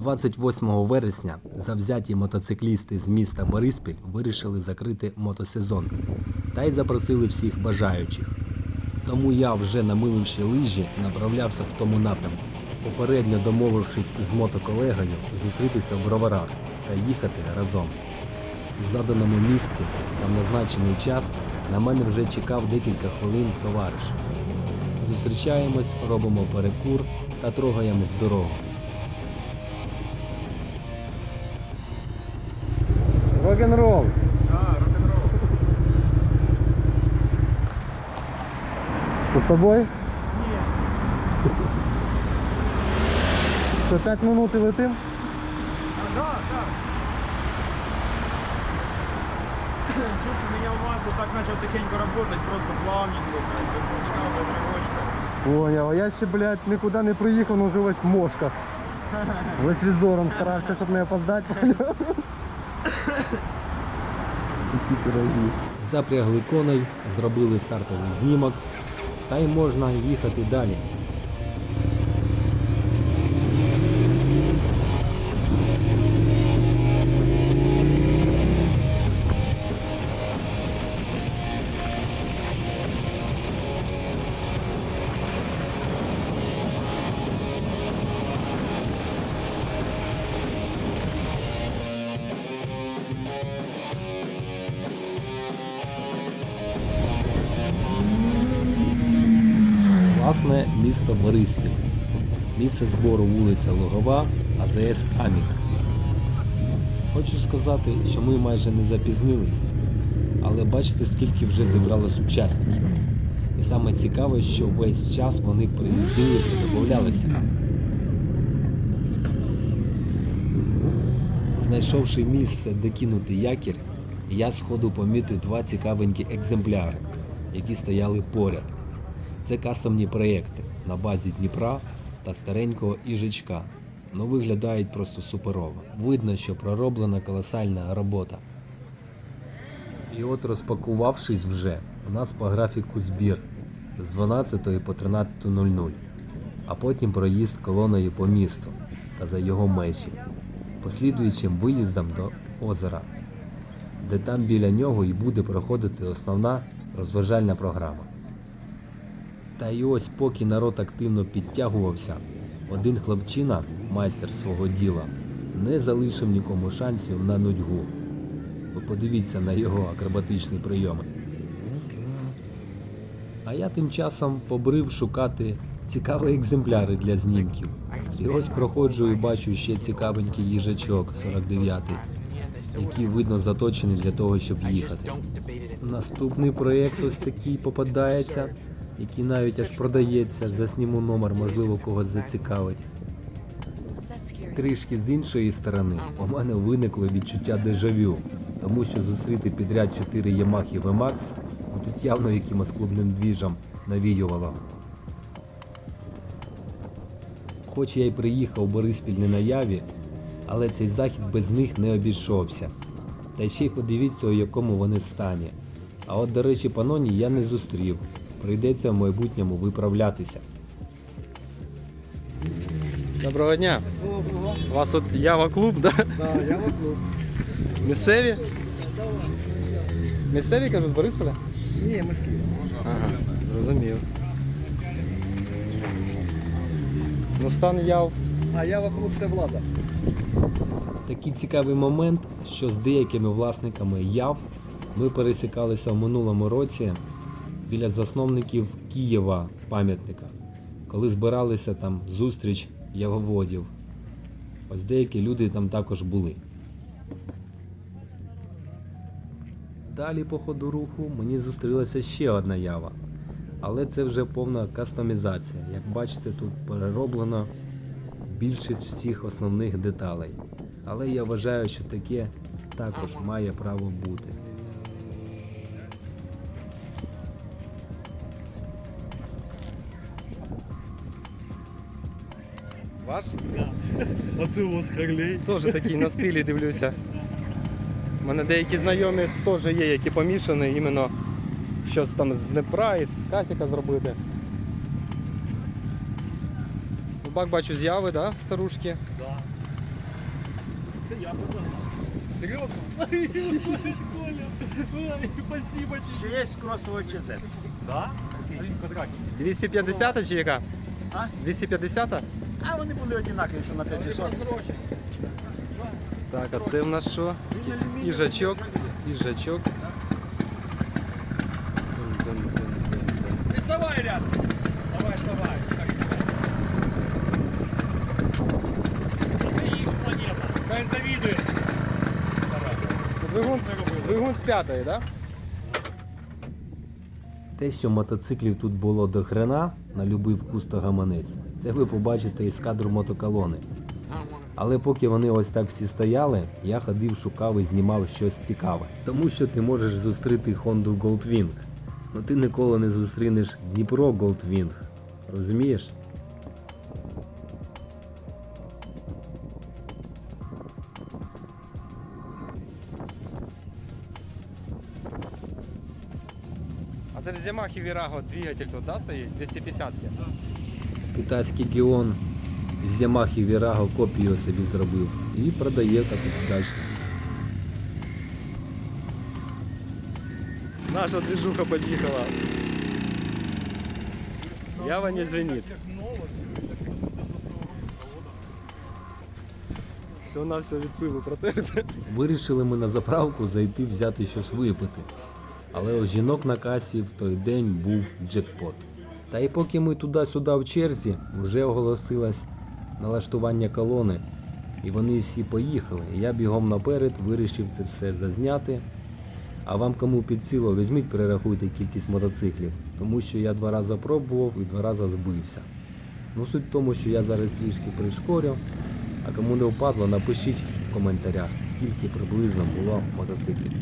28 вересня завзяті мотоциклісти з міста Бориспіль вирішили закрити мотосезон та й запросили всіх бажаючих. Тому я, вже намиливши лижі, направлявся в тому напрямку, попередньо домовившись з мотоколегою зустрітися в броварах та їхати разом. В заданому місці та в назначений час на мене вже чекав декілька хвилин товариш. Зустрічаємось, робимо перекур та трогаємо в дорогу. Рок-н-ролл. З тобою? Ні. Що 5 минут і летим? А, да, да. Чувствую, меня в масло так начал тихенько работать, просто плавненько, блядь, без толчка, без ривочка. Поняв, а я ще, блядь, нікуди не приїхав, ну вже весь в мошках. Весь візором старався, щоб не опоздати. Такі пироги. Запрягли коней, зробили стартовий знімок, та й можна їхати далі. Місто Бориспіль. Місце збору вулиця Лугова, АЗС Амік. Хочу сказати, що ми майже не запізнились, але бачите, скільки вже зібралось учасників. І саме цікаве, що весь час вони приїздили і додавалися. Знайшовши місце, де кинути якір, я сходу помітив два цікавенькі екземпляри, які стояли поряд. Це кастомні проєкти на базі Дніпра та старенького Іжичка. Ну виглядають просто суперово. Видно, що пророблена колосальна робота. І от розпакувавшись вже, у нас по графіку збір з 12 по 13.00, а потім проїзд колоною по місту та за його межі, послідуючим виїздом до озера, де там біля нього і буде проходити основна розважальна програма. Та й ось поки народ активно підтягувався, один хлопчина, майстер свого діла, не залишив нікому шансів на нудьгу. Ви подивіться на його акробатичні прийоми. А я тим часом побрив шукати цікаві екземпляри для знімків. І ось проходжу і бачу ще цікавенький їжачок 49-й, який видно заточений для того, щоб їхати. Наступний проєкт ось такий попадається, який навіть аж продається. Засніму номер, можливо, когось зацікавить. Трішки з іншої сторони у мене виникло відчуття дежавю, тому що зустріти підряд 4 Yamaha VMAX тут явно якимось клубним двіжем навіювало. Хоч я й приїхав Бориспіль не на яві, але цей захід без них не обійшовся. Та ще й подивіться, у якому вони стані. А от, до речі, паноні я не зустрів. Прийдеться в майбутньому виправлятися. Доброго дня. Доброго. У вас тут Ява клуб, да? Да, я в клуб. Місцеві? Місцеві, кажу, з Борисполя? Ні, ми з Києва. Ага, зрозумів. Ну стан яв. А я в клуб це влада. Такий цікавий момент, що з деякими власниками яв ми пересікалися в минулому році біля засновників Києва пам'ятника, коли збиралися там зустріч яговодів. Ось деякі люди там також були. Далі по ходу руху мені зустрілася ще одна ява. Але це вже повна кастомізація. Як бачите, тут перероблено більшість всіх основних деталей. Але я вважаю, що таке також має право бути. Ваш? Оце у вас Харлей. Теж такий на стилі дивлюся. У мене деякі знайомі теж є, які помішані іменно щось там з Днепра, із Касіка зробити. Бак бачу з'яви, да, старушки? Да. Серьезно? Коля, спасибо тебе. Ще є кросовий ЧЗ. Да? 250 чи яка? А? 250? А вони були однакові, що на 500. Так, а це в нас що? Якийсь їжачок. Їжачок. Вставай рядом. Давай, вставай. Це їж планета. Хай завідує. Давай. Двигун, з- двигун з п'ятої, так? Те, що мотоциклів тут було до хрена на любий вкус та гаманець, це ви побачите із кадру мотоколони. Але поки вони ось так всі стояли, я ходив, шукав і знімав щось цікаве. Тому що ти можеш зустріти Honda Goldwing, але ти ніколи не зустрінеш Дніпро Goldwing. Розумієш? А це ж Yamaha Virago двигатель тут, да, стоїть? 250 ки Китайський Гіон з Yamaha Virago копію собі зробив і продає так удачно. Наша движуха подъехала. Ява не звенит. Все на все від пилу протерте. Вирішили ми на заправку зайти взяти щось випити. Але у жінок на касі в той день був джекпот. Та й поки ми туди-сюди в черзі, вже оголосилось налаштування колони, і вони всі поїхали. Я бігом наперед вирішив це все зазняти. А вам кому під силу, візьміть, перерахуйте кількість мотоциклів, тому що я два рази пробував і два рази збився. Ну суть в тому, що я зараз трішки пришкорю, а кому не впадло, напишіть в коментарях, скільки приблизно було мотоциклів.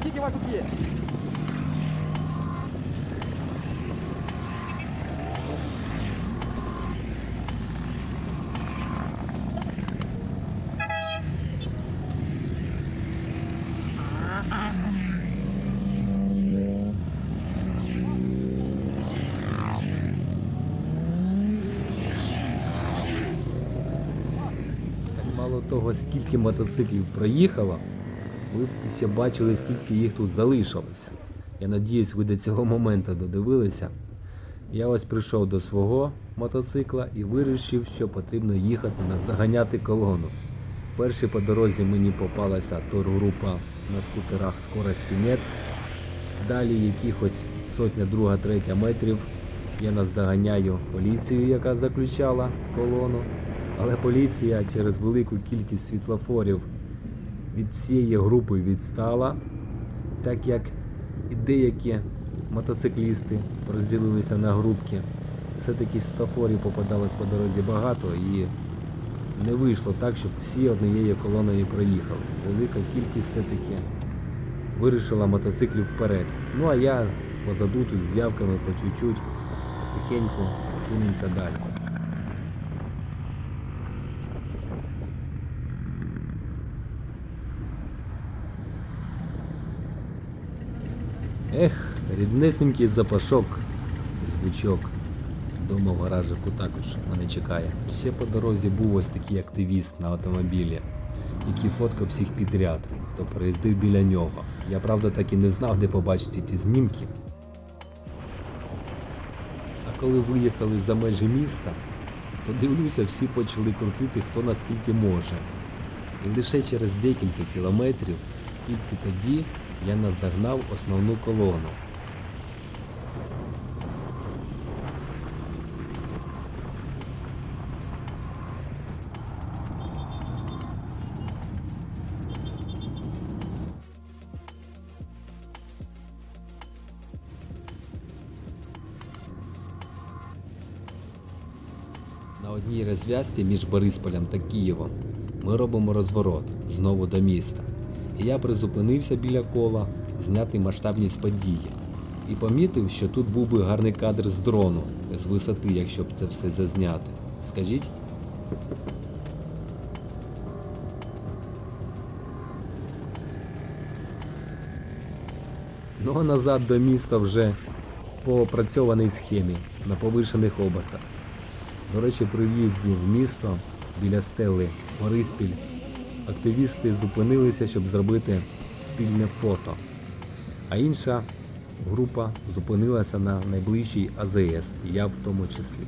Скільки вас тут? Мало того, скільки мотоциклів проїхало, ви ще бачили, скільки їх тут залишилося. Я надіюсь, ви до цього моменту додивилися. Я ось прийшов до свого мотоцикла і вирішив, що потрібно їхати на заганяти колону. Перші по дорозі мені попалася тургрупа на скутерах скорості нет. Далі якихось сотня, друга, третя метрів я наздоганяю поліцію, яка заключала колону. Але поліція через велику кількість світлофорів від всієї групи відстала, так як і деякі мотоциклісти розділилися на групки. Все-таки світлофорів попадалось по дорозі багато і не вийшло так, щоб всі однією колоною проїхали. Велика кількість все-таки вирішила мотоциклів вперед. Ну а я позаду тут з явками по чуть-чуть, потихеньку сунемося далі. Ех, ріднесенький запашок, звучок. Дома в гаражику також мене чекає. Ще по дорозі був ось такий активіст на автомобілі, який фоткав всіх підряд, хто проїздив біля нього. Я правда так і не знав, де побачити ті знімки. А коли виїхали за межі міста, то дивлюся, всі почали крутити хто наскільки може. І лише через декілька кілометрів, тільки тоді я наздогнав основну колону. На одній розв'язці між Борисполем та Києвом ми робимо розворот знову до міста. Я призупинився біля кола зняти масштабність події. І помітив, що тут був би гарний кадр з дрону, з висоти, якщо б це все зазняти. Скажіть? Ну а назад до міста вже по опрацьованій схемі на повишених обертах. До речі, при в'їзді в місто біля стели Бориспіль активісти зупинилися, щоб зробити спільне фото. А інша група зупинилася на найближчій АЗС, я в тому числі.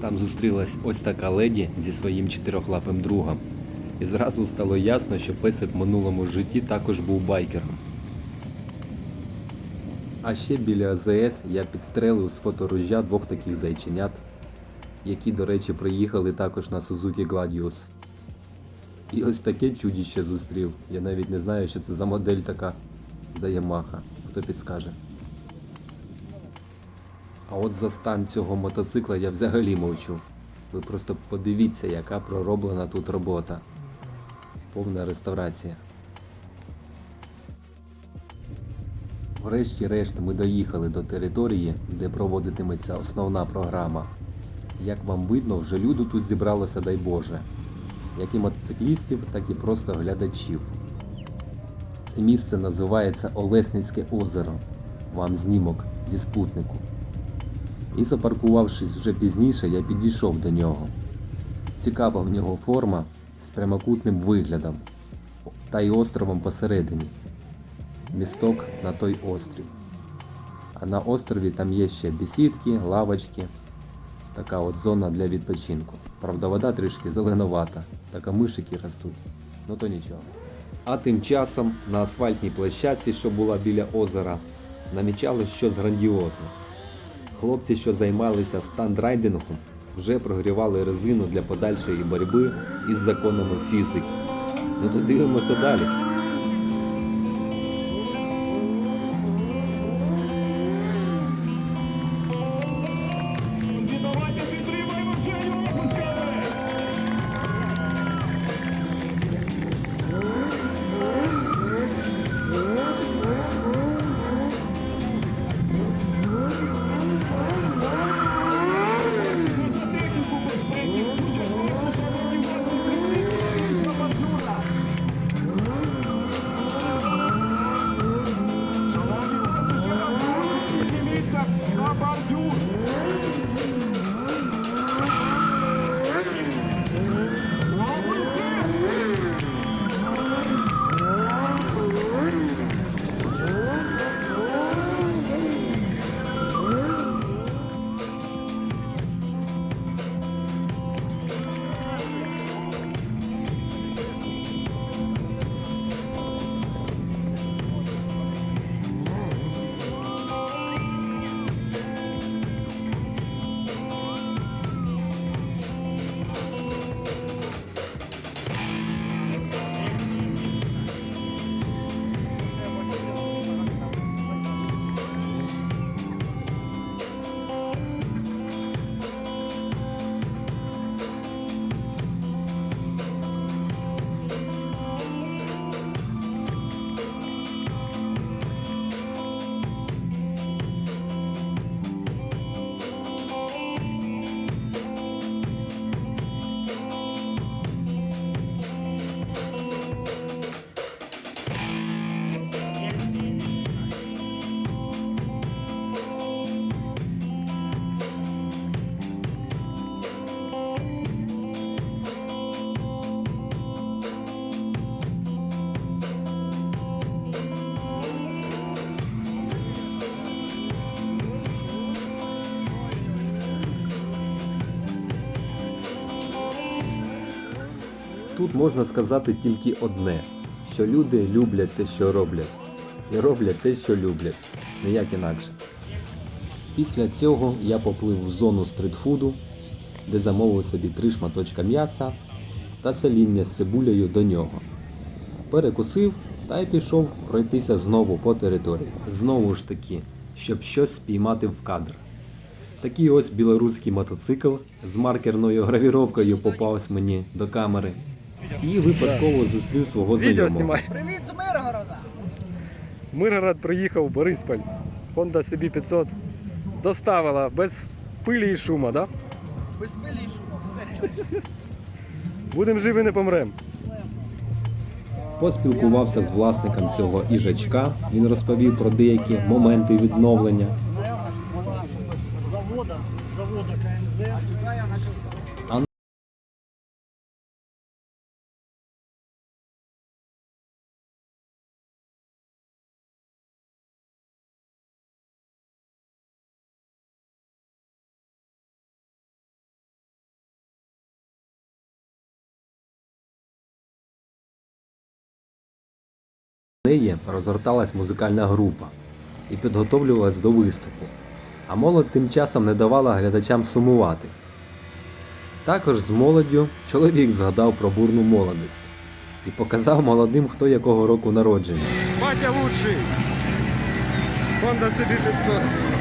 Там зустрілась ось така леді зі своїм чотирьохлапим другом. І зразу стало ясно, що песик в минулому житті також був байкером. А ще біля АЗС я підстрелив з фоторужжя двох таких зайченят, які, до речі, приїхали також на Suzuki Gladius. І ось таке чудіще зустрів. Я навіть не знаю, що це за модель така за Yamaha. Хто підскаже. А от за стан цього мотоцикла я взагалі мовчу. Ви просто подивіться, яка пророблена тут робота. Повна реставрація. Врешті-решт ми доїхали до території, де проводитиметься основна програма. Як вам видно, вже люду тут зібралося, дай Боже. Як і мотоциклістів, так і просто глядачів. Це місце називається Олесницьке озеро. Вам знімок зі спутнику. І запаркувавшись вже пізніше, я підійшов до нього. Цікава в нього форма з прямокутним виглядом та й островом посередині місток на той острів. А на острові там є ще бесідки, лавочки, така от зона для відпочинку. Правда, вода трішки зеленовата, така мишики ростуть. Ну то нічого. А тим часом на асфальтній площадці, що була біля озера, намічалось щось грандіозне. Хлопці, що займалися стандрайдингом, вже прогрівали резину для подальшої боротьби із законами фізики. Ну то дивимося далі. Тут можна сказати тільки одне: що люди люблять те, що роблять, і роблять те, що люблять, ніяк інакше. Після цього я поплив в зону стрітфуду, де замовив собі три шматочка м'яса та сеління з цибулею до нього. Перекусив та й пішов пройтися знову по території. Знову ж таки, щоб щось спіймати в кадр. Такий ось білоруський мотоцикл з маркерною гравіровкою попався мені до камери. І випадково зустрів свого Відео знайомого. знімай. Привіт з Миргорода! Миргород приїхав в Борисполь. Honda CB 500 доставила без пилі і шума, да? Без пилі шуму, все. Будемо живі, не помрем. Поспілкувався з власником цього їжачка. Він розповів про деякі моменти відновлення. з завода, з завода КНЗ. Неї розгорталась музикальна група і підготовлювалась до виступу. А молодь тим часом не давала глядачам сумувати. Також з молоддю чоловік згадав про бурну молодість і показав молодим, хто якого року народження. Батя лучший. Honda CB 500.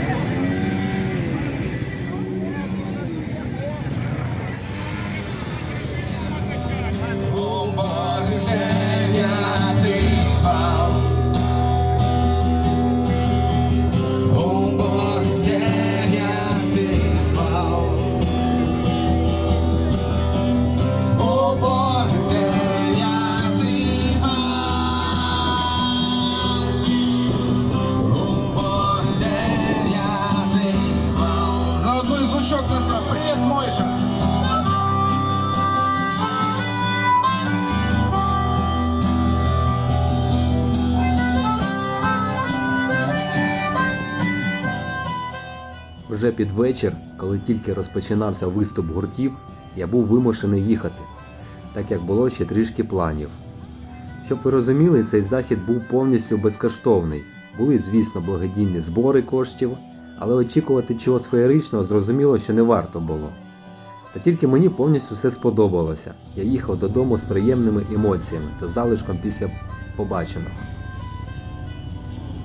Під вечір, коли тільки розпочинався виступ гуртів, я був вимушений їхати, так як було ще трішки планів. Щоб ви розуміли, цей захід був повністю безкоштовний. Були, звісно, благодійні збори коштів, але очікувати чогось феєричного зрозуміло, що не варто було. Та тільки мені повністю все сподобалося. Я їхав додому з приємними емоціями та залишком після побаченого.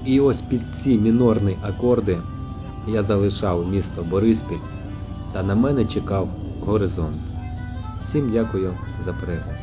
І ось під ці мінорні акорди я залишав місто Бориспіль та на мене чекав горизонт. Всім дякую за перегляд.